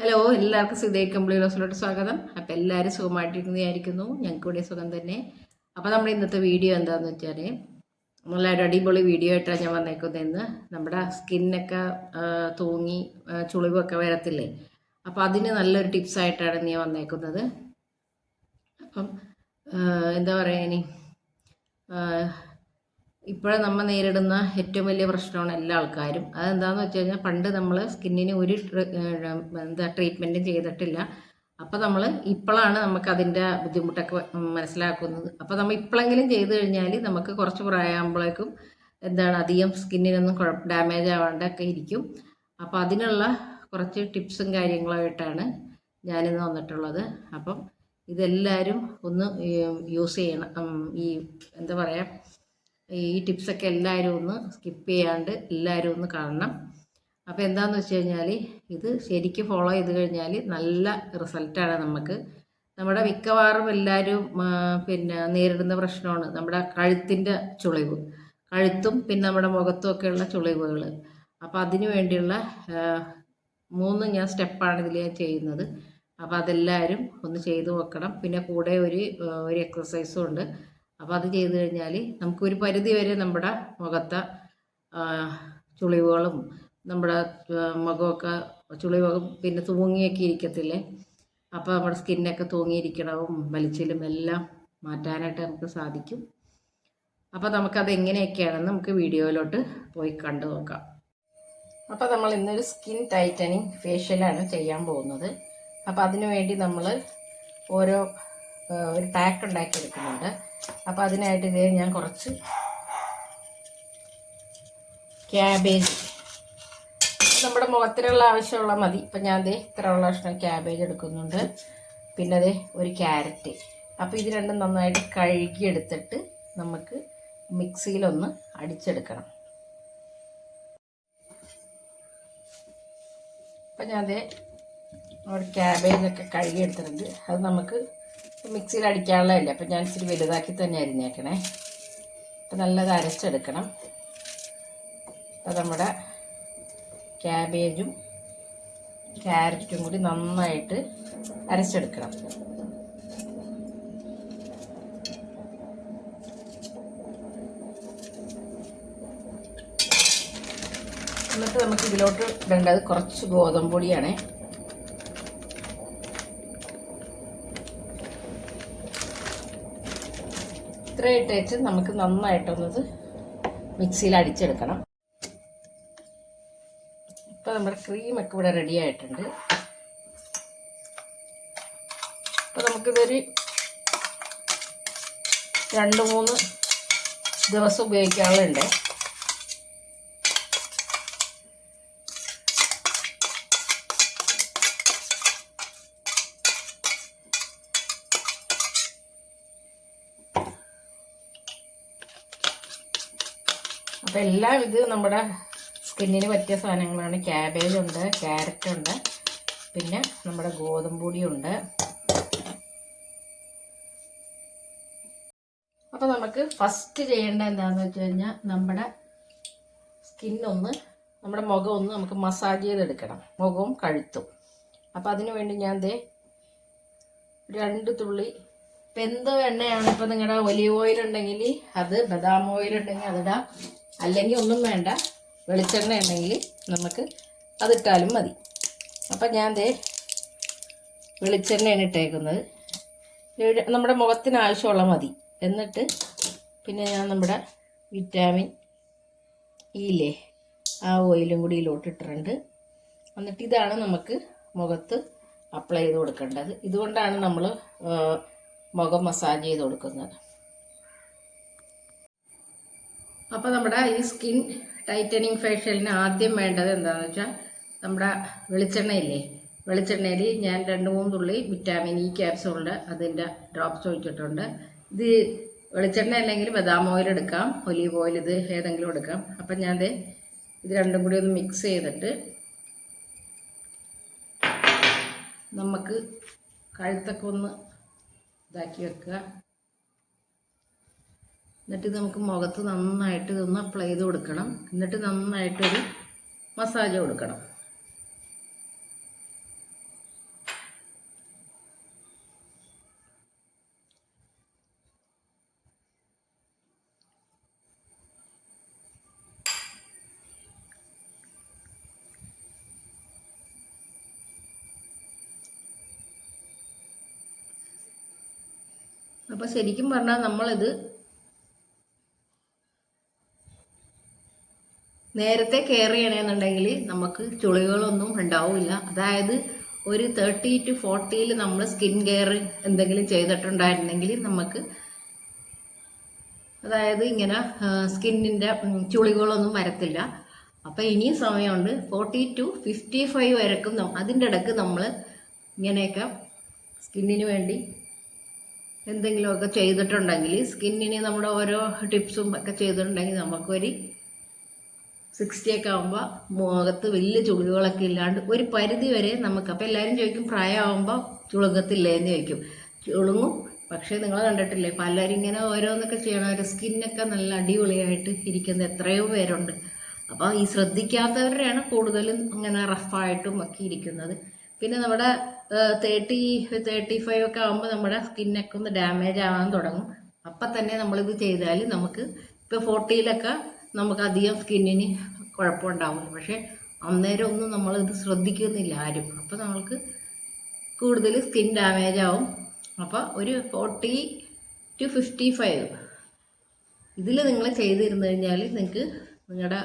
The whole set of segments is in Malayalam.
ഹലോ എല്ലാവർക്കും സിതേ കമ്പിളി ഹൗസിലോട്ട് സ്വാഗതം. അപ്പം എല്ലാവരും സുഖമായിട്ടിരിക്കുന്നതായിരിക്കുന്നു ഞങ്ങൾക്ക് ഇവിടെ സുഖം തന്നെ. അപ്പോൾ നമ്മുടെ ഇന്നത്തെ വീഡിയോ എന്താണെന്ന് വെച്ചാൽ നല്ല അടിപൊളി വീഡിയോ ആയിട്ടാണ് ഞാൻ വന്നേക്കുന്നത് ഇന്ന്. നമ്മുടെ സ്കിന്നൊക്കെ തൂങ്ങി ചുളിവൊക്കെ വരത്തില്ലേ? അപ്പോൾ അതിന് നല്ലൊരു ടിപ്സായിട്ടാണ് ഞാൻ വന്നേക്കുന്നത്. അപ്പം എന്താ പറയുക ഇനി? ഇപ്പോഴും നമ്മൾ നേരിടുന്ന ഏറ്റവും വലിയ പ്രശ്നമാണ് എല്ലാ ആൾക്കാരും. അതെന്താണെന്ന് വെച്ച് കഴിഞ്ഞാൽ പണ്ട് നമ്മൾ സ്കിന്നിന് ഒരു എന്താ ട്രീറ്റ്മെന്റും ചെയ്തിട്ടില്ല. അപ്പോൾ നമ്മൾ ഇപ്പോഴാണ് നമുക്ക് അതിന്റെ ബുദ്ധിമുട്ടൊക്കെ മനസ്സിലാക്കുന്നത്. അപ്പോൾ നമ്മൾ ഇപ്പോഴെങ്കിലും ചെയ്തു കഴിഞ്ഞാൽ നമുക്ക് കുറച്ച് പ്രായമാകുമ്പോഴേക്കും എന്താണ് അധികം സ്കിന്നിനൊന്നും കുഴപ്പം ഡാമേജ് ആവാണ്ടൊക്കെ ഇരിക്കും. അപ്പോൾ അതിനുള്ള കുറച്ച് ടിപ്സും കാര്യങ്ങളുമായിട്ടാണ് ഞാനിന്ന് വന്നിട്ടുള്ളത്. അപ്പം ഇതെല്ലാവരും ഒന്ന് യൂസ് ചെയ്യണം. ഈ എന്താ പറയുക ഈ ടിപ്സൊക്കെ എല്ലാവരും ഒന്ന് സ്കിപ്പ് ചെയ്യാണ്ട് എല്ലാവരും ഒന്ന് കാണണം. അപ്പോൾ എന്താണെന്ന് വെച്ച് കഴിഞ്ഞാൽ ഇത് ശരിക്കും ഫോളോ ചെയ്ത് കഴിഞ്ഞാൽ നല്ല റിസൾട്ടാണ് നമുക്ക് നമ്മുടെ മിക്കവാറും എല്ലാവരും പിന്നെ നേരിടുന്ന പ്രശ്നമാണ് നമ്മുടെ കഴുത്തിന്റെ ചുളിവ്. കഴുത്തും പിന്നെ നമ്മുടെ മുഖത്തും ഒക്കെയുള്ള ചുളിവുകൾ അപ്പോൾ അതിനു വേണ്ടിയുള്ള മൂന്ന് ഞാൻ സ്റ്റെപ്പാണ് ഇതിൽ ഞാൻ ചെയ്യുന്നത്. അപ്പോൾ അതെല്ലാവരും ഒന്ന് ചെയ്തു നോക്കണം. പിന്നെ കൂടെ ഒരു ഒരു എക്സസൈസും ഉണ്ട്. അപ്പോൾ അത് ചെയ്തു കഴിഞ്ഞാൽ നമുക്കൊരു പരിധി വരെ നമ്മുടെ മുഖത്തെ ചുളിവുകളും നമ്മുടെ മുഖമൊക്കെ ചുളിവും പിന്നെ തൂങ്ങിയൊക്കെ ഇരിക്കത്തില്ലേ? അപ്പോൾ നമ്മുടെ സ്കിന്നൊക്കെ തൂങ്ങിയിരിക്കണവും വലിച്ചിലും എല്ലാം മാറ്റാനായിട്ട് നമുക്ക് സാധിക്കും. അപ്പോൾ നമുക്കത് എങ്ങനെയൊക്കെയാണെന്ന് നമുക്ക് വീഡിയോയിലോട്ട് പോയി കണ്ടു നോക്കാം. അപ്പോൾ നമ്മൾ ഇന്നൊരു സ്കിൻ ടൈറ്റനിങ് ഫേഷ്യലാണ് ചെയ്യാൻ പോകുന്നത്. അപ്പോൾ അതിനു വേണ്ടി നമ്മൾ ഓരോ ഒരു പാക്ക് ഉണ്ടാക്കിയെടുക്കുന്നുണ്ട്. അപ്പോൾ അതിനായിട്ട് ഇതേ ഞാൻ കുറച്ച് ക്യാബേജ് നമ്മുടെ മുഖത്തിനുള്ള ആവശ്യമുള്ള മതി. ഇപ്പം ഞാൻ ദേ ഇത്ര ഉള്ള കഷ്ണം ക്യാബേജ് എടുക്കുന്നുണ്ട്. പിന്നെ ദേ ഒരു ക്യാരറ്റ്. അപ്പോൾ ഇത് രണ്ടും നന്നായിട്ട് കഴുകിയെടുത്തിട്ട് നമുക്ക് മിക്സിയിലൊന്ന് അടിച്ചെടുക്കണം. അപ്പം ഞാൻ ദേ ഒരു ക്യാബേജൊക്കെ കഴുകിയെടുത്തിട്ടുണ്ട്. അത് നമുക്ക് മിക്സിയിൽ അടിക്കാനുള്ളതല്ലേ അപ്പം ഞാൻ ഇച്ചിരി വലുതാക്കി തന്നെ അരിഞ്ഞേക്കണേ. അപ്പം നല്ലത് അരച്ചെടുക്കണം. അപ്പം നമ്മുടെ ക്യാബേജും ക്യാരറ്റും കൂടി നന്നായിട്ട് അരച്ചെടുക്കണം. എന്നിട്ട് നമുക്ക് ഇതിലോട്ട് ഇടേണ്ടത് കുറച്ച് ഗോതമ്പ് പൊടിയാണേ ഇത്ര ഇട്ടേച്ച് നമുക്ക് നന്നായിട്ടൊന്നത് മിക്സിയിൽ അടിച്ചെടുക്കണം. ഇപ്പൊ നമ്മുടെ ക്രീമൊക്കെ ഇവിടെ റെഡി ആയിട്ടുണ്ട്. അപ്പോൾ നമുക്കിതൊരു രണ്ട് മൂന്ന് ദിവസം ഉപയോഗിക്കാനുള്ളുണ്ട് അപ്പോൾ എല്ലാം ഇത് നമ്മുടെ സ്കിന്നിന് പറ്റിയ സാധനങ്ങളാണ്. ക്യാബേജ് ഉണ്ട് ക്യാരറ്റ് ഉണ്ട് പിന്നെ നമ്മുടെ ഗോതമ്പ് പൊടിയുണ്ട് അപ്പോൾ നമുക്ക് ഫസ്റ്റ് ചെയ്യേണ്ട എന്താണെന്ന് വെച്ച് കഴിഞ്ഞാൽ നമ്മുടെ സ്കിന്നൊന്ന് നമ്മുടെ മുഖം ഒന്ന് നമുക്ക് മസാജ് ചെയ്തെടുക്കണം. മുഖവും കഴുത്തും. അപ്പോൾ അതിനു വേണ്ടി ഞാൻ ദേ രണ്ട് തുള്ളി എന്ത് എണ്ണയാണ് ഇപ്പം നിങ്ങളുടെ ഒലിവ് ഓയിൽ ഉണ്ടെങ്കിൽ അത് ബദാം ഓയിൽ ഉണ്ടെങ്കിൽ അതിടാം അല്ലെങ്കിൽ ഒന്നും വേണ്ട. വെളിച്ചെണ്ണ ഉണ്ടെങ്കിൽ നമുക്ക് അതിട്ടാലും മതി. അപ്പം ഞാൻ ദേ വെളിച്ചെണ്ണയാണ് ഇട്ടേക്കുന്നത്. നമ്മുടെ മുഖത്തിന് ആവശ്യമുള്ള മതി. എന്നിട്ട് പിന്നെ ഞാൻ നമ്മുടെ വിറ്റാമിൻ ഇല്ലേ ആ ഓയിലും കൂടി ഇതിലോട്ട് ഇട്ടിട്ടുണ്ട്. എന്നിട്ട് ഇതാണ് നമുക്ക് മുഖത്ത് അപ്ലൈ ചെയ്ത് കൊടുക്കേണ്ടത്. ഇതുകൊണ്ടാണ് നമ്മൾ മുഖം മസാജ് ചെയ്ത് കൊടുക്കുന്നത്. അപ്പോൾ നമ്മുടെ ഈ സ്കിൻ ടൈറ്റനിങ് ഫേഷ്യലിന് ആദ്യം വേണ്ടത് എന്താണെന്ന് വെച്ചാൽ നമ്മുടെ വെളിച്ചെണ്ണയില്ലേ? വെളിച്ചെണ്ണയിൽ ഞാൻ രണ്ട് മൂന്ന് തുള്ളി വിറ്റാമിൻ ഇ ക്യാപ്സൂളിന്റെ അതിന്റെ ഡ്രോപ്സ് ഒഴിച്ചിട്ടുണ്ട്. ഇത് വെളിച്ചെണ്ണ അല്ലെങ്കിൽ ബദാം ഓയിൽ എടുക്കാം ഒലീവ് ഓയിൽ ഇത് ഏതെങ്കിലും എടുക്കാം. അപ്പം ഞാൻ ഇത് രണ്ടും കൂടി ഒന്ന് മിക്സ് ചെയ്തിട്ട് നമുക്ക് കഴുത്തൊക്കെ ഒന്ന് ഇതാക്കി വെക്കുക. എന്നിട്ട് നമുക്ക് മുഖത്ത് നന്നായിട്ട് ഇതൊന്ന് അപ്ലൈ ചെയ്ത് കൊടുക്കണം. എന്നിട്ട് നന്നായിട്ടൊരു മസാജ് കൊടുക്കണം. അപ്പോൾ ശരിക്കും പറഞ്ഞാൽ നമ്മളിത് നേരത്തെ കെയർ ചെയ്യണമെന്നുണ്ടെങ്കിൽ നമുക്ക് ചുളികളൊന്നും ഉണ്ടാവില്ല. അതായത് ഒരു തേർട്ടി ടു ഫോർട്ടിയിൽ നമ്മൾ സ്കിൻ കെയർ എന്തെങ്കിലും ചെയ്തിട്ടുണ്ടായിരുന്നെങ്കിൽ നമുക്ക് അതായത് ഇങ്ങനെ സ്കിന്നിന്റെ ചുളികളൊന്നും വരത്തില്ല. അപ്പോൾ ഇനിയും സമയമുണ്ട്. ഫോർട്ടി ടു ഫിഫ്റ്റി ഫൈവ് വരക്കും അതിന്റെ ഇടയ്ക്ക് നമ്മൾ ഇങ്ങനെയൊക്കെ സ്കിന്നിന് വേണ്ടി എന്തെങ്കിലുമൊക്കെ ചെയ്തിട്ടുണ്ടെങ്കിൽ സ്കിന്നിന് നമ്മുടെ ഓരോ ടിപ്സും ഒക്കെ ചെയ്തിട്ടുണ്ടെങ്കിൽ നമുക്കൊരു സിക്സ്റ്റി ഒക്കെ ആകുമ്പോൾ മുഖത്ത് വലിയ ചുളിവുകളൊക്കെ ഇല്ലാണ്ട് ഒരു പരിധി വരെ നമുക്ക് അപ്പോൾ എല്ലാവരും ചോദിക്കും പ്രായമാകുമ്പോൾ ചുളുങ്ങത്തില്ലേ എന്ന് ചോദിക്കും. ചുളുങ്ങും പക്ഷേ നിങ്ങൾ കണ്ടിട്ടില്ലേ പലരും ഇങ്ങനെ ഓരോന്നൊക്കെ ചെയ്യണം അവരുടെ സ്കിന്നൊക്കെ നല്ല അടിപൊളിയായിട്ട് ഇരിക്കുന്ന എത്രയോ പേരുണ്ട്. അപ്പോൾ ഈ ശ്രദ്ധിക്കാത്തവരുടെയാണ് കൂടുതലും അങ്ങനെ റഫായിട്ടും ഒക്കെ ഇരിക്കുന്നത്. പിന്നെ നമ്മുടെ തേർട്ടി തേർട്ടി ഫൈവ് ഒക്കെ ആകുമ്പോൾ നമ്മുടെ സ്കിന്നൊക്കെ ഒന്ന് ഡാമേജ് ആവാൻ തുടങ്ങും. അപ്പം തന്നെ നമ്മളിത് ചെയ്താൽ നമുക്ക് ഇപ്പോൾ ഫോർട്ടിയിലൊക്കെ നമുക്ക് അധികം സ്കിന്നിന് കുഴപ്പമുണ്ടാവില്ല പക്ഷേ അന്നേരം ഒന്നും നമ്മളിത് ശ്രദ്ധിക്കുന്നില്ല ആരും. അപ്പോൾ നമ്മൾക്ക് കൂടുതൽ സ്കിൻ ഡാമേജ് ആവും. അപ്പോൾ ഒരു ഫോർട്ടി ടു ഫിഫ്റ്റി ഫൈവ് ഇതിൽ നിങ്ങൾ ചെയ്തിരുന്നു കഴിഞ്ഞാൽ നിങ്ങൾക്ക് നിങ്ങളുടെ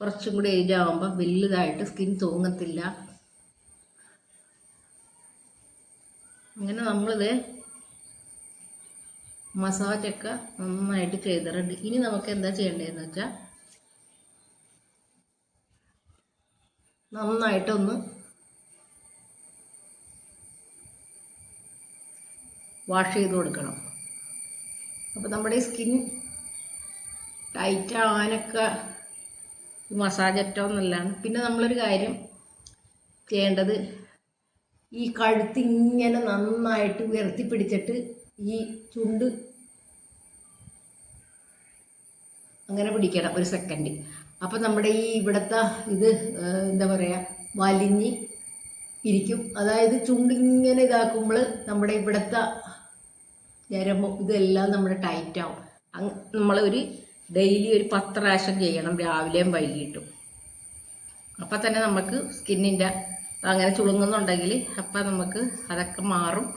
കുറച്ചും കൂടി ഏജ് ആകുമ്പോൾ വലുതായിട്ട് സ്കിൻ തൂങ്ങത്തില്ല. അങ്ങനെ നമ്മളിത് മസാജൊക്കെ നന്നായിട്ട് ചെയ്തിട്ടുണ്ട്. ഇനി നമുക്ക് എന്താ ചെയ്യേണ്ടതെന്ന് വെച്ചാൽ നന്നായിട്ടൊന്ന് വാഷ് ചെയ്ത് കൊടുക്കണം. അപ്പോൾ നമ്മുടെ സ്കിൻ ടൈറ്റ് ആവാനൊക്കെ മസാജ് നല്ലതാണ്. പിന്നെ നമ്മളൊരു കാര്യം ചെയ്യേണ്ടത് ഈ കഴുത്ത് ഇങ്ങനെ നന്നായിട്ട് ഉയർത്തി പിടിച്ചിട്ട് ഈ ചുണ്ട് അങ്ങനെ പിടിക്കണം ഒരു സെക്കൻഡ് അപ്പം നമ്മുടെ ഈ ഇവിടുത്തെ ഇത് എന്താ പറയുക വലിഞ്ഞ് ഇരിക്കും. അതായത് ചുണ്ടിങ്ങനെ ഇതാക്കുമ്പോൾ നമ്മുടെ ഇവിടുത്തെ ഞരമ്പും ഇതെല്ലാം നമ്മുടെ ടൈറ്റ് ആവും. അങ് നമ്മൾ ഒരു ഡെയിലി ഒരു പത്ത് പ്രാവശ്യം ചെയ്യണം രാവിലെയും വൈകിട്ടും. അപ്പം തന്നെ നമുക്ക് സ്കിന്നിന്റെ അങ്ങനെ ചുളുങ്ങുന്നുണ്ടെങ്കിൽ അപ്പം നമുക്ക് അതൊക്കെ മാറും.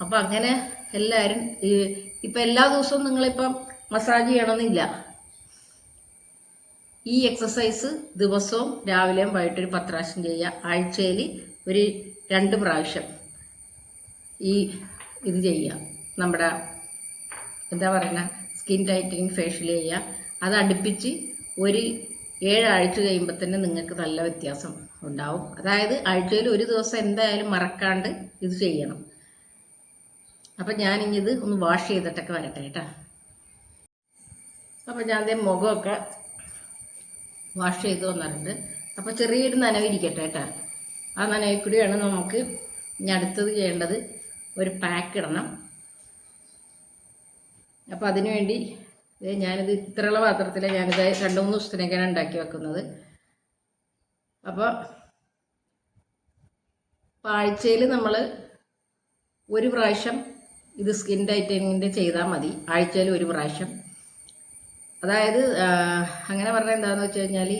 അപ്പം അങ്ങനെ എല്ലാവരും ഇപ്പൊ എല്ലാ ദിവസവും നിങ്ങളിപ്പം മസാജ് ചെയ്യണമെന്നില്ല. ഈ എക്സസൈസ് ദിവസവും രാവിലെയും വൈകിട്ട് ഒരു പത്ത് പ്രാവശ്യം ചെയ്യുക. ആഴ്ചയിൽ ഒരു രണ്ട് പ്രാവശ്യം ഈ ഇത് ചെയ്യുക. നമ്മുടെ എന്താ പറയുക സ്കിൻ ടൈറ്റനിങ് ഫേഷ്യൽ ചെയ്യുക. അത് അടുപ്പിച്ച് ഒരു ഏഴാഴ്ച കഴിയുമ്പോൾ തന്നെ നിങ്ങൾക്ക് നല്ല വ്യത്യാസം ഉണ്ടാവും. അതായത് ആഴ്ചയിൽ ഒരു ദിവസം എന്തായാലും മറക്കാണ്ട് ഇത് ചെയ്യണം. അപ്പം ഞാനിഞ്ഞത് ഒന്ന് വാഷ് ചെയ്തിട്ടൊക്കെ വരട്ടെ കേട്ടോ. അപ്പം ഞാൻ ദേ മുഖമൊക്കെ വാഷ് ചെയ്ത് വന്നിട്ടുണ്ട്. അപ്പോൾ ചെറിയൊരു നനവിരിക്കട്ടെ കേട്ടോ. ആ നനവിൽ കൂടിയാണ് നമുക്ക് ഇനി അടുത്തത് ചെയ്യേണ്ടത് ഒരു പാക്ക് ഇടണം. അപ്പോൾ അതിനുവേണ്ടി ഞാനിത് ഇത്രയുള്ള പാത്രത്തിൽ ഞാനിത് രണ്ട് മൂന്ന് ദിവസത്തിനൊക്കെയാണ് ഉണ്ടാക്കി വെക്കുന്നത്. അപ്പോൾ ആഴ്ചയിൽ നമ്മൾ ഒരു പ്രാവശ്യം ഇത് സ്കിൻ ടൈറ്റനിങ്ങിന്റെ ചെയ്താൽ മതി. ആഴ്ചയിൽ ഒരു പ്രാവശ്യം. അതായത് അങ്ങനെ പറഞ്ഞാൽ എന്താണെന്ന് വെച്ച് കഴിഞ്ഞാൽ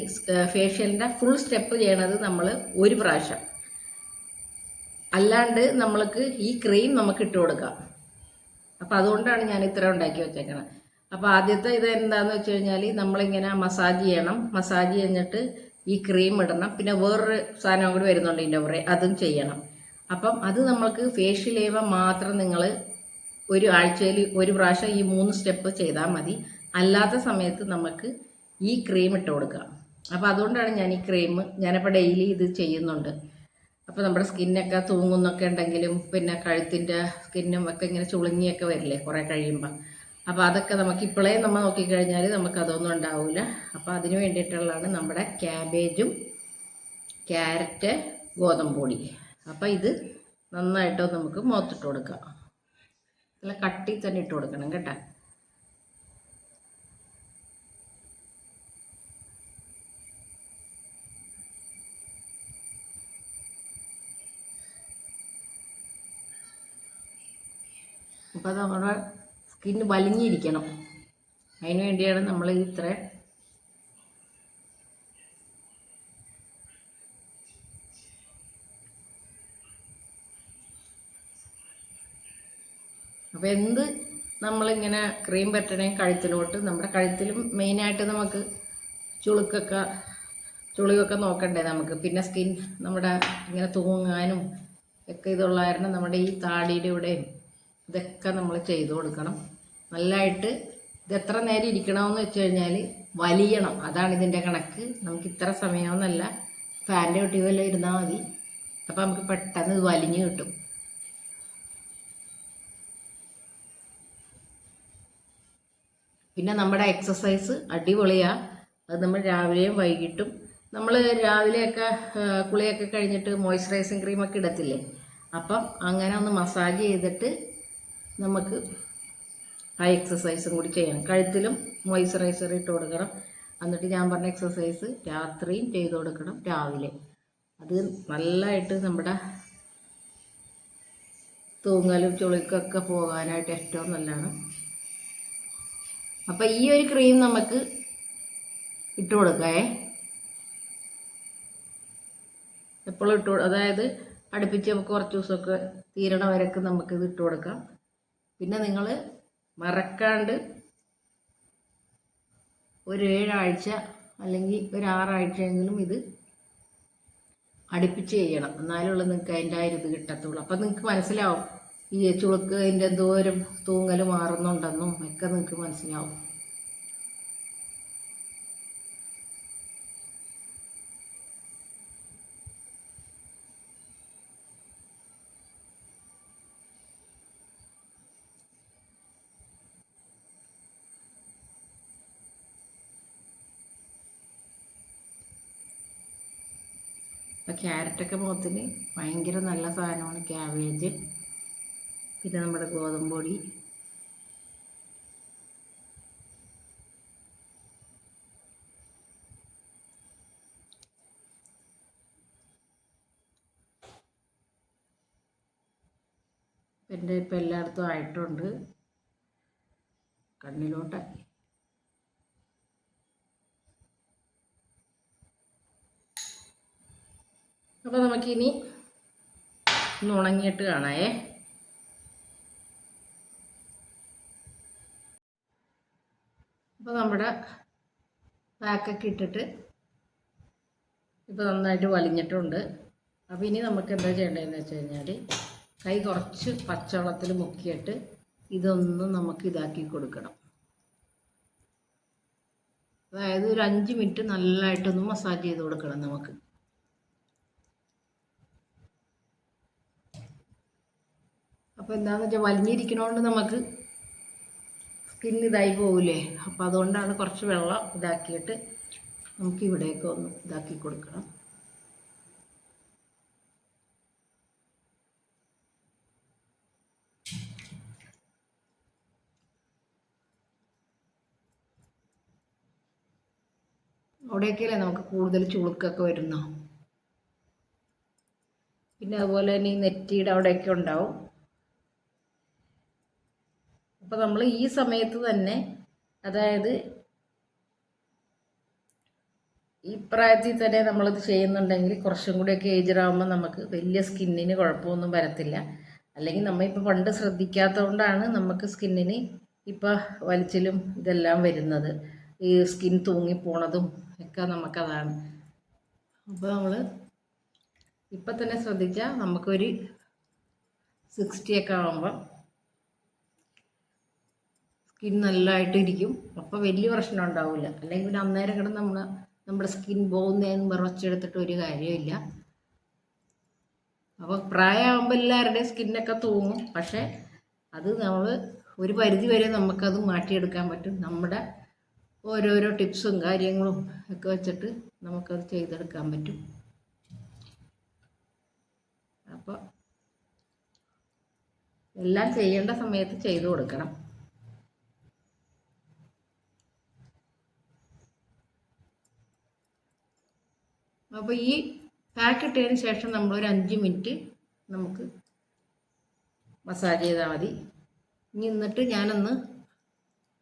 ഫേഷ്യലിന്റെ ഫുൾ സ്റ്റെപ്പ് ചെയ്യണത് നമ്മൾ ഒരു പ്രാവശ്യം. അല്ലാണ്ട് നമ്മൾക്ക് ഈ ക്രീം നമുക്ക് ഇട്ട് കൊടുക്കാം. അപ്പം അതുകൊണ്ടാണ് ഞാൻ ഇത്ര ഉണ്ടാക്കി വെച്ചേക്കണത് അപ്പോൾ ആദ്യത്തെ ഇത് എന്താണെന്ന് വെച്ച് കഴിഞ്ഞാൽ നമ്മളിങ്ങനെ മസാജ് ചെയ്യണം. മസാജ് കഴിഞ്ഞിട്ട് ഈ ക്രീം ഇടണം. പിന്നെ വേറൊരു സാധനം കൂടി വരുന്നുണ്ട് ഇതിന്റെ പുറകെ. അതും ചെയ്യണം. അപ്പം അത് നമ്മൾക്ക് ഫേഷ്യൽ ചെയ്യുമ്പോൾ മാത്രം നിങ്ങൾ ഒരു ആഴ്ചയിൽ ഒരു പ്രാവശ്യം ഈ മൂന്ന് സ്റ്റെപ്പ് ചെയ്താൽ മതി. അല്ലാത്ത സമയത്ത് നമുക്ക് ഈ ക്രീം ഇട്ട് കൊടുക്കാം. അപ്പോൾ അതുകൊണ്ടാണ് ഞാൻ ഈ ക്രീം ഞാനിപ്പോൾ ഡെയിലി ഇത് ചെയ്യുന്നുണ്ട്. അപ്പോൾ നമ്മുടെ സ്കിന്നൊക്കെ തൂങ്ങുന്നൊക്കെ ഉണ്ടെങ്കിലും പിന്നെ കഴുത്തിന്റെ സ്കിന്നും ഒക്കെ ഇങ്ങനെ ചുളുങ്ങിയൊക്കെ വരില്ലേ കുറേ കഴിയുമ്പോൾ അപ്പോൾ അതൊക്കെ നമുക്ക് ഇപ്പോഴേ നമ്മൾ നോക്കിക്കഴിഞ്ഞാൽ നമുക്ക് അതൊന്നും ഉണ്ടാവില്ല അപ്പോൾ അതിന് വേണ്ടിയിട്ടുള്ളതാണ് നമ്മുടെ ക്യാബേജും ക്യാരറ്റ് ഗോതമ്പൊടി. അപ്പോൾ ഇത് നന്നായിട്ട് നമുക്ക് മുഖത്തിട്ട് കൊടുക്കാം. നല്ല കട്ടി തന്നെ ഇട്ട് കൊടുക്കണം കേട്ടോ. അപ്പോൾ നമ്മുടെ സ്കിന്ന് വലിഞ്ഞിരിക്കണം. അതിന് വേണ്ടിയാണ് നമ്മൾ ഇത്ര അപ്പോൾ എന്ത് നമ്മളിങ്ങനെ ക്രീം പറ്റണേ കഴുത്തിലോട്ട്? നമ്മുടെ കഴുത്തിലും മെയിനായിട്ട് നമുക്ക് ചുളുക്കൊക്കെ ചുളിവൊക്കെ നോക്കണ്ടേ നമുക്ക്? പിന്നെ സ്കിൻ നമ്മുടെ ഇങ്ങനെ തൂങ്ങാനും ഒക്കെ ഇതുള്ള കാരണം നമ്മുടെ ഈ താടിയുടെ ഇവിടെയും ഇതൊക്കെ നമ്മൾ ചെയ്തു കൊടുക്കണം. നല്ലതായിട്ട് ഇത് എത്ര നേരം ഇരിക്കണമെന്ന് വെച്ച് കഴിഞ്ഞാൽ വലിയണം. അതാണ് ഇതിന്റെ കണക്ക്. നമുക്ക് ഇത്ര സമയമെന്നല്ല. ഫാന്റെ ഒട്ടി വല്ല ഇരുന്നാൽ മതി. അപ്പോൾ നമുക്ക് പെട്ടെന്ന് ഇത് വലിഞ്ഞ് കിട്ടും. പിന്നെ നമ്മുടെ എക്സസൈസ് അടിപൊളിയാണ് അത് നമ്മൾ രാവിലെയും വൈകിട്ടും നമ്മൾ രാവിലെയൊക്കെ കുളിയൊക്കെ കഴിഞ്ഞിട്ട് മോയ്സ്ചറൈസിങ് ക്രീമൊക്കെ ഇടത്തില്ലേ? അപ്പം അങ്ങനെ ഒന്ന് മസാജ് ചെയ്തിട്ട് നമുക്ക് ആ എക്സസൈസും കൂടി ചെയ്യണം. കഴുത്തിലും മോയ്സ്ചറൈസർ ഇട്ട് കൊടുക്കണം. എന്നിട്ട് ഞാൻ പറഞ്ഞ എക്സസൈസ് രാത്രിയും ചെയ്ത് കൊടുക്കണം രാവിലെ. അത് നല്ലതായിട്ട് നമ്മുടെ തൂങ്ങലും ചുളിക്കൊക്കെ പോകാനായിട്ട് ഏറ്റവും നല്ലതാണ്. അപ്പം ഈ ഒരു ക്രീം നമുക്ക് ഇട്ട് കൊടുക്കാവേ എപ്പോഴും ഇട്ട് അതായത് അടുപ്പിച്ച് കുറച്ച് ദിവസമൊക്കെ തീരണ വരക്ക് നമുക്ക് ഇത് ഇട്ട് കൊടുക്കാം. പിന്നെ നിങ്ങൾ മറക്കാണ്ട് ഒരു ഏഴാഴ്ച അല്ലെങ്കിൽ ഒരു ആറാഴ്ചയെങ്കിലും ഇത് അടുപ്പിച്ച് ചെയ്യണം. എന്നാലുള്ള നിങ്ങൾക്ക് അതിന്റെ ആ ഒരു ഇത് കിട്ടത്തുള്ളൂ. അപ്പം നിങ്ങൾക്ക് മനസ്സിലാവും. ഈ ചുളുക്ക് അതിന്റെ ഒരു തൂങ്ങൽ മാറുന്നുണ്ടെന്നും ഒക്കെ നിങ്ങൾക്ക് മനസ്സിലാവും. ക്യാരറ്റൊക്കെ മുഖത്തിന് ഭയങ്കര നല്ല സാധനമാണ് ക്യാബേജ്. പിന്നെ നമ്മുടെ ഗോതമ്പ് പൊടി എന്റെ ഇപ്പം എല്ലായിടത്തും ആയിട്ടുണ്ട്. കണ്ണിലോട്ടായി അപ്പോൾ നമുക്കിനി ഒന്ന് ഉണങ്ങിയിട്ട് കാണാവേ അപ്പോൾ നമ്മുടെ പാക്കൊക്കെ ഇട്ടിട്ട് ഇപ്പോൾ നന്നായിട്ട് വലിഞ്ഞിട്ടുണ്ട്. അപ്പോൾ ഇനി നമുക്ക് എന്താ ചെയ്യേണ്ടതെന്ന് വെച്ച് കഴിഞ്ഞാൽ കൈ കുറച്ച് പച്ചവെള്ളത്തിൽ മുക്കിയിട്ട് ഇതൊന്ന് നമുക്ക് ഇതാക്കി കൊടുക്കണം. അതായത് ഒരു അഞ്ച് മിനിറ്റ് നല്ലതായിട്ടൊന്ന് മസാജ് ചെയ്ത് കൊടുക്കണം നമുക്ക്. അപ്പോൾ എന്താണെന്ന് വെച്ചാൽ വലിഞ്ഞിരിക്കണോണ്ട് നമുക്ക് സ്കിൻ ഇതായി പോകില്ലേ അപ്പോൾ അതുകൊണ്ടാണ് കുറച്ച് വെള്ളം ഇതാക്കിയിട്ട് നമുക്ക് ഇവിടെയൊക്കെ ഒന്ന് ഇതാക്കി കൊടുക്കണം. അവിടെയൊക്കെയല്ലേ നമുക്ക് കൂടുതൽ ചുളുക്കൊക്കെ വരുന്നോ? പിന്നെ അതുപോലെ തന്നെ ഈ നെറ്റിയുടെ അവിടെയൊക്കെ ഉണ്ടാവും. അപ്പോൾ നമ്മൾ ഈ സമയത്ത് തന്നെ അതായത് ഈ പ്രായത്തിൽ തന്നെ നമ്മളിത് ചെയ്യുന്നുണ്ടെങ്കിൽ കുറച്ചും കൂടിയൊക്കെ ഏജറാകുമ്പോൾ നമുക്ക് വലിയ സ്കിന്നിന് കുഴപ്പമൊന്നും വരത്തില്ല. അല്ലെങ്കിൽ നമ്മൾ ഇപ്പോൾ പണ്ട് ശ്രദ്ധിക്കാത്തതുകൊണ്ടാണ് നമുക്ക് സ്കിന്നിന് ഇപ്പോൾ വലിച്ചിലും ഇതെല്ലാം വരുന്നത്. ഈ സ്കിൻ തൂങ്ങിപ്പോണതും ഒക്കെ നമുക്കതാണ്. അപ്പോൾ നമ്മൾ ഇപ്പം തന്നെ ശ്രദ്ധിച്ചാൽ നമുക്കൊരു സിക്സ്റ്റിയൊക്കെ ആകുമ്പോൾ സ്കിൻ നല്ലതായിട്ട് ഇരിക്കും അപ്പോൾ വലിയ പ്രശ്നം ഉണ്ടാവില്ല അല്ലെങ്കിൽ പിന്നെ അന്നേരം കിടന്ന് നമ്മൾ നമ്മുടെ സ്കിൻ പോകുന്നതെന്ന് വിറച്ചെടുത്തിട്ട് ഒരു കാര്യമില്ല അപ്പോൾ പ്രായമാകുമ്പോൾ എല്ലാവരുടെയും സ്കിന്നൊക്കെ തൂങ്ങും. പക്ഷേ അത് നമ്മൾ ഒരു പരിധി വരെ നമുക്കത് മാറ്റിയെടുക്കാൻ പറ്റും. നമ്മുടെ ഓരോരോ ടിപ്സും കാര്യങ്ങളും ഒക്കെ വെച്ചിട്ട് നമുക്കത് ചെയ്തെടുക്കാൻ പറ്റും. അപ്പോൾ എല്ലാം ചെയ്യേണ്ട സമയത്ത് ചെയ്തു കൊടുക്കണം. അപ്പോൾ ഈ പാക്ക് ഇട്ടതിന് ശേഷം നമ്മൾ ഒരു അഞ്ച് മിനിറ്റ് നമുക്ക് മസാജ് ചെയ്താൽ മതി. ഇനി എന്നിട്ട് ഞാനൊന്ന്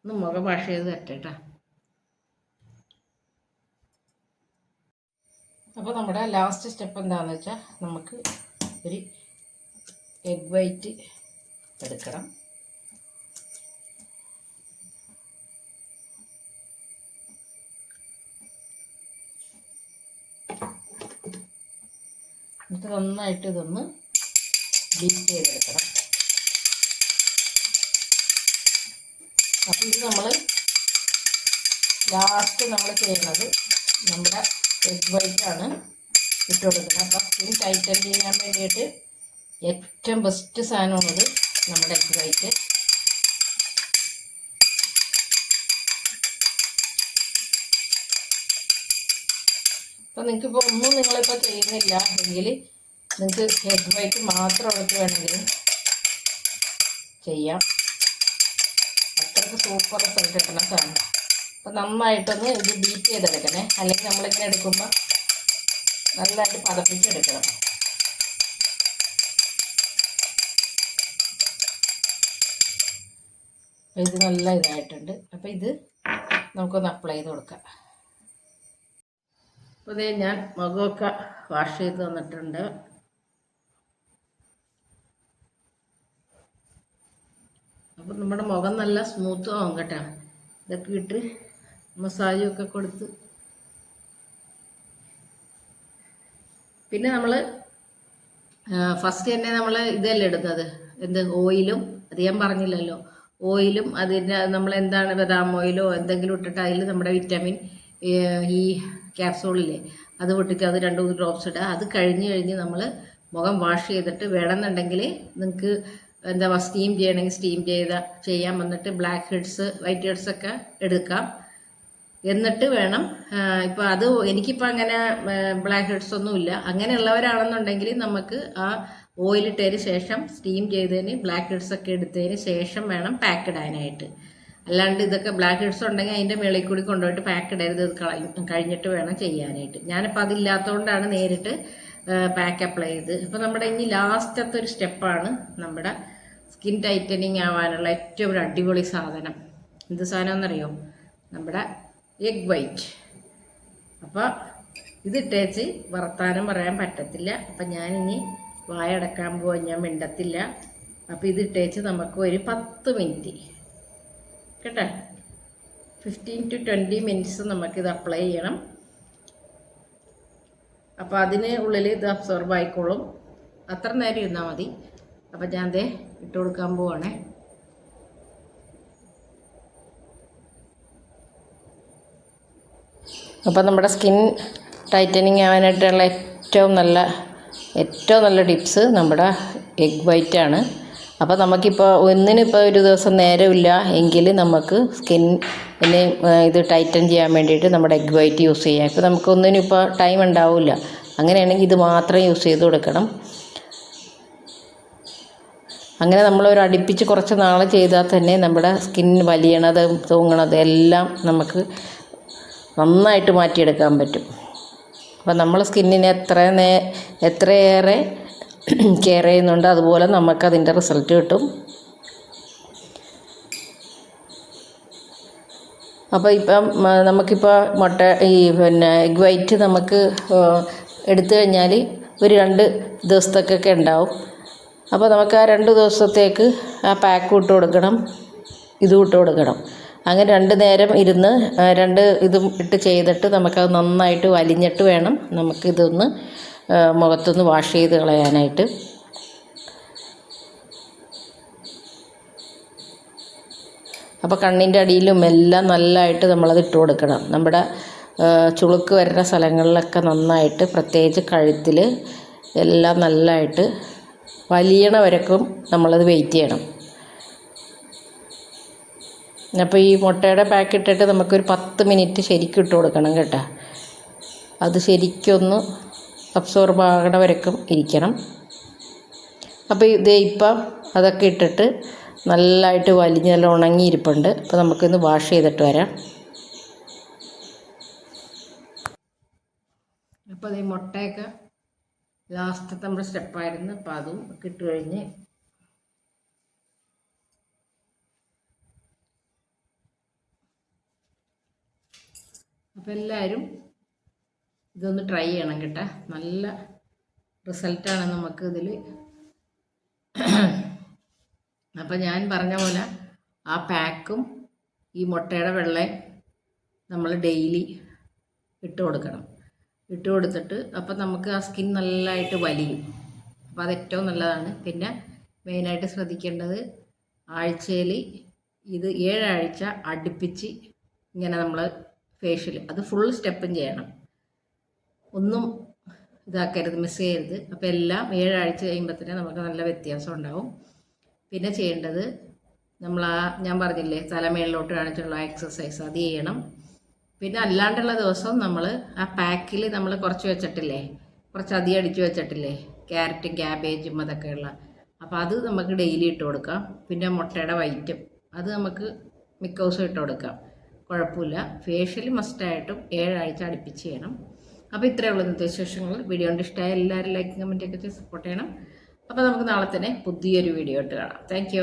ഒന്ന് മുഖം വാഷ് ചെയ്ത് തരട്ടെ അപ്പോൾ നമ്മുടെ ലാസ്റ്റ് സ്റ്റെപ്പ് എന്താണെന്ന് വെച്ചാൽ നമുക്ക് ഒരു എഗ് വൈറ്റ് എടുക്കണം. എന്നിട്ട് നന്നായിട്ട് ഇതൊന്ന് ബീറ്റ് ചെയ്തെടുക്കണം. അപ്പോൾ ഇത് നമ്മൾ ലാസ്റ്റ് നമ്മൾ ചെയ്യുന്നത് നമ്മുടെ എഗ് വൈറ്റാണ് ഇട്ട് കൊടുക്കുന്നത്. അപ്പോൾ സ്കിൻ ടൈറ്റൻ ചെയ്യാൻ വേണ്ടിയിട്ട് ഏറ്റവും ബെസ്റ്റ് സാധനമാണത് നമ്മുടെ എഗ് വൈറ്റ് അപ്പോൾ ഇപ്പൊ ഒന്നും നിങ്ങളിപ്പോൾ ചെയ്യുന്നില്ല എങ്കിൽ നിങ്ങൾക്ക് ഹെഡ് വൈറ്റ് മാത്രം എടുത്ത് വേണമെങ്കിൽ ചെയ്യാം. അത്രയ്ക്ക് സൂപ്പർ റിസൾട്ട് കിട്ടണ സാധനം. അപ്പോൾ നന്നായിട്ടൊന്ന് ഇത് ബീറ്റ് ചെയ്തെടുക്കണേ. അല്ലെങ്കിൽ നമ്മളിങ്ങനെ എടുക്കുമ്പോൾ നല്ലതായിട്ട് പതപ്പിച്ചെടുക്കണം ഇത് നല്ല ഇതായിട്ടുണ്ട്. അപ്പോൾ ഇത് നമുക്കൊന്ന് അപ്ലൈ ചെയ്ത് കൊടുക്കാം. ഇതേ ഞാൻ മുഖമൊക്കെ വാഷ് ചെയ്ത് തന്നിട്ടുണ്ട്. അപ്പം നമ്മുടെ മുഖം നല്ല സ്മൂത്തും ആവും കേട്ടോ. ഇതൊക്കെ ഇട്ട് മസാജും ഒക്കെ കൊടുത്ത്. പിന്നെ നമ്മൾ ഫസ്റ്റ് തന്നെ നമ്മൾ ഇതല്ലേ ഇടുന്നത് എന്ത് ഓയിലും അത് ഞാൻ പറഞ്ഞില്ലല്ലോ. ഓയിലും അതിന്റെ നമ്മൾ എന്താണ് ബദാം ഓയിലോ എന്തെങ്കിലും ഇട്ടിട്ട് അതിൽ നമ്മുടെ വിറ്റാമിൻ ഈ ക്യാപ്സോളില്ലേ അത് പൊട്ടിച്ച് അത് രണ്ട് മൂന്ന് ഡ്രോപ്സ് ഇടുക അത് കഴിഞ്ഞ് കഴിഞ്ഞ് നമ്മൾ മുഖം വാഷ് ചെയ്തിട്ട് വേണമെന്നുണ്ടെങ്കിൽ നിങ്ങൾക്ക് എന്താ സ്റ്റീം ചെയ്യണമെങ്കിൽ സ്റ്റീം ചെയ്ത ചെയ്യാൻ വന്നിട്ട് ബ്ലാക്ക് ഹെഡ്സ് വൈറ്റ് ഹെഡ്സ് ഒക്കെ എടുക്കാം. എന്നിട്ട് വേണം ഇപ്പോൾ അത് എനിക്കിപ്പോൾ അങ്ങനെ ബ്ലാക്ക് ഹെഡ്സ് ഒന്നുമില്ല അങ്ങനെയുള്ളവരാണെന്നുണ്ടെങ്കിൽ നമുക്ക് ആ ഓയിലിട്ടതിന് ശേഷം സ്റ്റീം ചെയ്തതിന് ബ്ലാക്ക് ഹെഡ്സ് ഒക്കെ എടുത്തതിന് ശേഷം വേണം പാക്ക് ഇടാനായിട്ട്. അല്ലാണ്ട് ഇതൊക്കെ ബ്ലാക്ക് ഹെഡ്സ് ഉണ്ടെങ്കിൽ അതിന്റെ മേളിൽ കൂടി കൊണ്ടുപോയിട്ട് പാക്ക് ഇടരുത് ഇത് കളയും കഴിഞ്ഞിട്ട് വേണം ചെയ്യാനായിട്ട്. ഞാനിപ്പോൾ അതില്ലാത്തതുകൊണ്ടാണ് നേരിട്ട് പാക്ക് അപ്ലൈ ചെയ്ത്. ഇപ്പോൾ നമ്മുടെ ഇനി ലാസ്റ്റത്തെ ഒരു സ്റ്റെപ്പാണ് നമ്മുടെ സ്കിൻ ടൈറ്റനിങ് ആവാനുള്ള ഏറ്റവും ഒരു അടിപൊളി സാധനം. എന്ത് സാധനം എന്നറിയോ നമ്മുടെ എഗ് വൈറ്റ് അപ്പോൾ ഇതിട്ടേച്ച് വർത്താനം പറയാൻ പറ്റത്തില്ല. അപ്പം ഞാനിനി വായടക്കാൻ പോവാൻ ഞാൻ മിണ്ടത്തില്ല. അപ്പോൾ ഇതിട്ടേച്ച് നമുക്ക് ഒരു പത്ത് മിനിറ്റ് കേട്ടോ? ഫിഫ്റ്റീൻ ടു ട്വന്റി മിനിറ്റ്സ് നമുക്കിത് അപ്ലൈ ചെയ്യണം. അപ്പോൾ അതിന് ഉള്ളിൽ ഇത് അബ്സോർബ് ആയിക്കോളും. അത്ര നേരം ഇരുന്നാൽ മതി. അപ്പോൾ ഞാൻ ദേ ഇട്ട് കൊടുക്കാൻ പോവാണേ. അപ്പോൾ നമ്മുടെ സ്കിൻ ടൈറ്റനിങ് ആവാനായിട്ടുള്ള ഏറ്റവും നല്ല ഏറ്റവും നല്ല ടിപ്സ് നമ്മുടെ എഗ് വൈറ്റാണ് അപ്പോൾ നമുക്കിപ്പോൾ ഒന്നിനിപ്പോൾ ഒരു ദിവസം നേരമില്ല എങ്കിൽ നമുക്ക് സ്കിൻ പിന്നെ ഇത് ടൈറ്റൻ ചെയ്യാൻ വേണ്ടിയിട്ട് നമ്മുടെ എഗ് വൈറ്റ് യൂസ് ചെയ്യാം. ഇപ്പോൾ നമുക്ക് ഒന്നിനും ഇപ്പോൾ ടൈം ഉണ്ടാവില്ല. അങ്ങനെയാണെങ്കിൽ ഇത് മാത്രം യൂസ് ചെയ്ത് കൊടുക്കണം. അങ്ങനെ നമ്മൾ ഒരു അടുപ്പിച്ച് കുറച്ച് നാൾ ചെയ്താൽ തന്നെ നമ്മുടെ സ്കിൻ വലിയണത് തൂങ്ങണത് എല്ലാം നമുക്ക് നന്നായിട്ട് മാറ്റിയെടുക്കാൻ പറ്റും. അപ്പോൾ നമ്മൾ സ്കിന്നിനെ എത്ര നേ എത്രയേറെ കെയർ ചെയ്യുന്നുണ്ട്. അതുപോലെ നമുക്കതിന്റെ റിസൾട്ട് കിട്ടും. അപ്പോൾ ഇപ്പം നമുക്കിപ്പോൾ മുട്ട ഈ പിന്നെ എഗ് വൈറ്റ് നമുക്ക് എടുത്തു കഴിഞ്ഞാൽ ഒരു രണ്ട് ദിവസത്തേക്കൊക്കെ ഉണ്ടാവും. അപ്പോൾ നമുക്ക് ആ രണ്ട് ദിവസത്തേക്ക് ആ പാക്ക് ഇട്ട് കൊടുക്കണം. ഇതും ഇട്ട് കൊടുക്കണം. അങ്ങനെ രണ്ട് നേരം ഇരുന്ന് രണ്ട് ഇതും ഇട്ട് ചെയ്തിട്ട് നമുക്കത് നന്നായിട്ട് വലിഞ്ഞിട്ട് വേണം നമുക്കിതൊന്ന് ആ, മുഖത്തൊന്ന് വാഷ് ചെയ്ത് കളയാനായിട്ട്. അപ്പോൾ കണ്ണിന്റെ അടിയിലും എല്ലാം നല്ലതായിട്ട് നമ്മളത് ഇട്ട് കൊടുക്കണം. നമ്മുടെ ചുളുക്ക് വരുന്ന സ്ഥലങ്ങളിലൊക്കെ നന്നായിട്ട് പ്രത്യേകിച്ച് കഴുത്തിൽ എല്ലാം നല്ലതായിട്ട് വലിയണ വരക്കും നമ്മളത് വെയിറ്റ് ചെയ്യണം. അപ്പോൾ ഈ മുട്ടയുടെ പാക്ക് ഇട്ടിട്ട് നമുക്കൊരു പത്ത് മിനിറ്റ് ശരിക്കും ഇട്ട് കൊടുക്കണം കേട്ടോ. അത് ശരിക്കൊന്ന് അബ്സോർബ് ആകണ വരക്കും ഇരിക്കണം. അപ്പോൾ ഇത് ഇപ്പം അതൊക്കെ ഇട്ടിട്ട് നല്ലതായിട്ട് വലിഞ്ഞ് നല്ല ഉണങ്ങിയിരിപ്പുണ്ട്. അപ്പോൾ നമുക്കിന്ന് വാഷ് ചെയ്തിട്ട് വരാം. അപ്പോൾ ഈ മുട്ടയൊക്കെ ലാസ്റ്റത്തെ നമ്മുടെ സ്റ്റെപ്പായിരുന്നു അപ്പോൾ അതും ഇട്ട് കഴിഞ്ഞ് അപ്പോൾ എല്ലാവരും ഇതൊന്ന് ട്രൈ ചെയ്യണം കേട്ടോ. നല്ല റിസൾട്ടാണ് നമുക്ക് ഇതിൽ അപ്പോൾ ഞാൻ പറഞ്ഞ പോലെ ആ പാക്കും ഈ മുട്ടയുടെ വെള്ളയും നമ്മൾ ഡെയിലി ഇട്ട് കൊടുക്കണം. ഇട്ട് കൊടുത്തിട്ട് അപ്പം നമുക്ക് ആ സ്കിൻ നല്ലതായിട്ട് വലിയും. അപ്പോൾ അത് ഏറ്റവും നല്ലതാണ്. പിന്നെ മെയിനായിട്ട് ശ്രദ്ധിക്കേണ്ടത് ആഴ്ചയിൽ ഇത് ഏഴാഴ്ച അടുപ്പിച്ച് ഇങ്ങനെ നമ്മൾ ഫേഷ്യൽ അത് ഫുൾ സ്റ്റെപ്പും ചെയ്യണം. ഒന്നും ഇതാക്കരുത് മിസ് ചെയ്യരുത്. അപ്പോൾ എല്ലാം ഏഴാഴ്ച കഴിയുമ്പോഴത്തേനും നമുക്ക് നല്ല വ്യത്യാസം ഉണ്ടാവും. പിന്നെ ചെയ്യേണ്ടത് നമ്മൾ ആ ഞാൻ പറഞ്ഞില്ലേ തലമേളിലോട്ട് കാണിച്ചുള്ള എക്സസൈസ് അത് ചെയ്യണം. പിന്നെ അല്ലാണ്ടുള്ള ദിവസം നമ്മൾ ആ പാക്കിൽ നമ്മൾ കുറച്ച് വെച്ചിട്ടില്ലേ കുറച്ച് അധികം അടിച്ച് വെച്ചിട്ടില്ലേ ക്യാരറ്റും ക്യാബേജും അതൊക്കെയുള്ള. അപ്പോൾ അത് നമുക്ക് ഡെയിലി ഇട്ട് കൊടുക്കാം. പിന്നെ മുട്ടയുടെ വൈറ്റും അത് നമുക്ക് മിക്ക ഇട്ട് കൊടുക്കാം. കുഴപ്പമില്ല. ഫേഷ്യൽ മസ്റ്റായിട്ടും ഏഴാഴ്ച അടുപ്പിച്ച് ചെയ്യണം. അപ്പോൾ ഇത്രയേ ഉള്ളൂ വിശേഷങ്ങൾ. വീഡിയോ കൊണ്ട് ഇഷ്ടമായ എല്ലാവരും ലൈക്ക് കമന്റൊക്കെ സപ്പോർട്ട് ചെയ്യണം. അപ്പോൾ നമുക്ക് നാളെ തന്നെ പുതിയൊരു വീഡിയോ ഇട്ട് കാണാം. താങ്ക്